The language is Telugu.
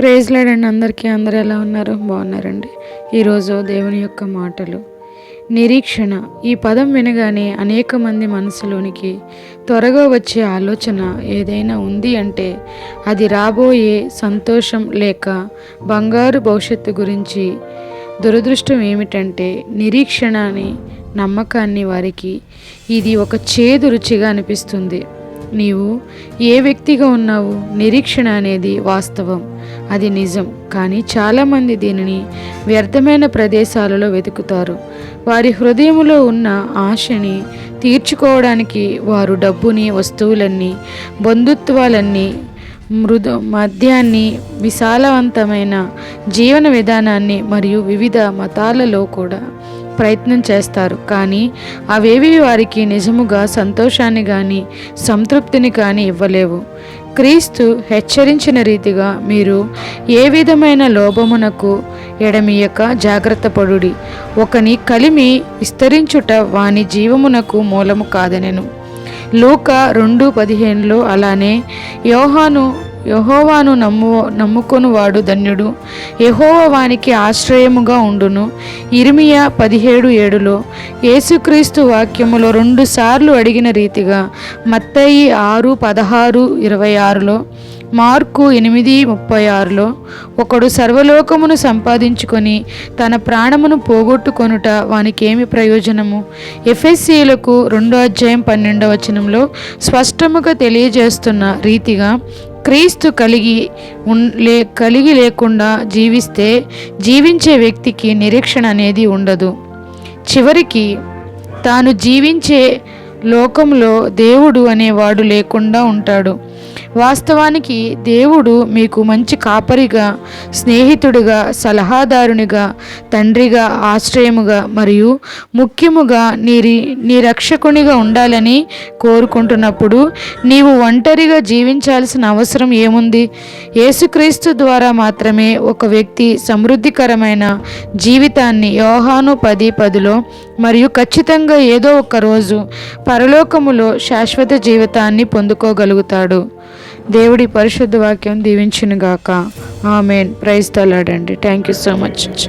ప్రేజ్ లేడండి అందరికీ. అందరు ఎలా ఉన్నారు? బాగున్నారండి. ఈరోజు దేవుని యొక్క మాటలు. నిరీక్షణ. ఈ పదం వినగానే అనేక మంది మనసులోనికి త్వరగా వచ్చే ఆలోచన ఏదైనా ఉంది అంటే అది రాబోయే సంతోషం లేక బంగారు భవిష్యత్తు గురించి దురదృష్టం ఏమిటంటే నిరీక్షణ అని నమ్మకాన్ని వారికి ఇది ఒక చేదు రుచిగా అనిపిస్తుంది. నీవు ఏ వ్యక్తిగా ఉన్నావు? నిరీక్షణ అనేది వాస్తవం. అది నిజం. కానీ చాలామంది దీనిని వ్యర్థమైన ప్రదేశాలలో వెతుకుతారు. వారి హృదయములో ఉన్న ఆశని తీర్చుకోవడానికి వారు డబ్బుని వస్తువులన్నీ బంధుత్వాలన్నీ మృదు మద్యాన్ని విశాలవంతమైన జీవన విధానాన్ని మరియు వివిధ మతాలలో కూడా ప్రయత్నం చేస్తారు. కానీ అవేవి వారికి నిజముగా సంతోషాన్ని కానీ సంతృప్తిని కానీ ఇవ్వలేవు. క్రీస్తు హెచ్చరించిన రీతిగా మీరు ఏ విధమైన లోభమునకు ఎడమియక జాగ్రత్త పడుడి. ఒకని కలిమి విస్తరించుట వాని జీవమునకు మూలము కాదనెను. లూక రెండు పదిహేనులో అలానే యోహాను యహోవాను నమ్ము నమ్ముకొనువాడు ధన్యుడు. యహోవ వానికి ఆశ్రయముగా ఉండును. ఇరిమియా పదిహేడు ఏడులో యేసుక్రీస్తు వాక్యములో రెండు సార్లు అడిగిన రీతిగా మత్తయి ఆరు పదహారు ఇరవై ఆరులో మార్కు ఎనిమిది ముప్పై ఆరులో ఒకడు సర్వలోకమును సంపాదించుకొని తన ప్రాణమును పోగొట్టుకొనుట వానికేమి ప్రయోజనము? ఎఫ్ఎస్సీలకు రెండో అధ్యాయం పన్నెండవ వచనంలో స్పష్టముగా తెలియజేస్తున్న రీతిగా క్రీస్తు కలిగి ఉన్ లే కలిగి లేకుండా జీవిస్తే జీవించే వ్యక్తికి నిరీక్షణ అనేది ఉండదు. చివరికి తాను జీవించే లోకంలో దేవుడు అనేవాడు లేకుండా ఉంటాడు. వాస్తవానికి దేవుడు మీకు మంచి కాపరిగా స్నేహితుడిగా సలహాదారునిగా తండ్రిగా ఆశ్రయముగా మరియు ముఖ్యముగా నీరి నీ రక్షకునిగా ఉండాలని కోరుకుంటున్నప్పుడు నీవు ఒంటరిగా జీవించాల్సిన అవసరం ఏముంది? యేసుక్రీస్తు ద్వారా మాత్రమే ఒక వ్యక్తి సమృద్ధికరమైన జీవితాన్ని యోహాను పది పదిలో మరియు ఖచ్చితంగా ఏదో ఒక రోజు పరలోకములో శాశ్వత జీవితాన్ని పొందుకోగలుగుతాడు. దేవుడి పరిశుద్ధ వాక్యం దీవించునుగాక. ఆమెన్. ప్రైజ్ తలాడండి థ్యాంక్ యూ సో మచ్.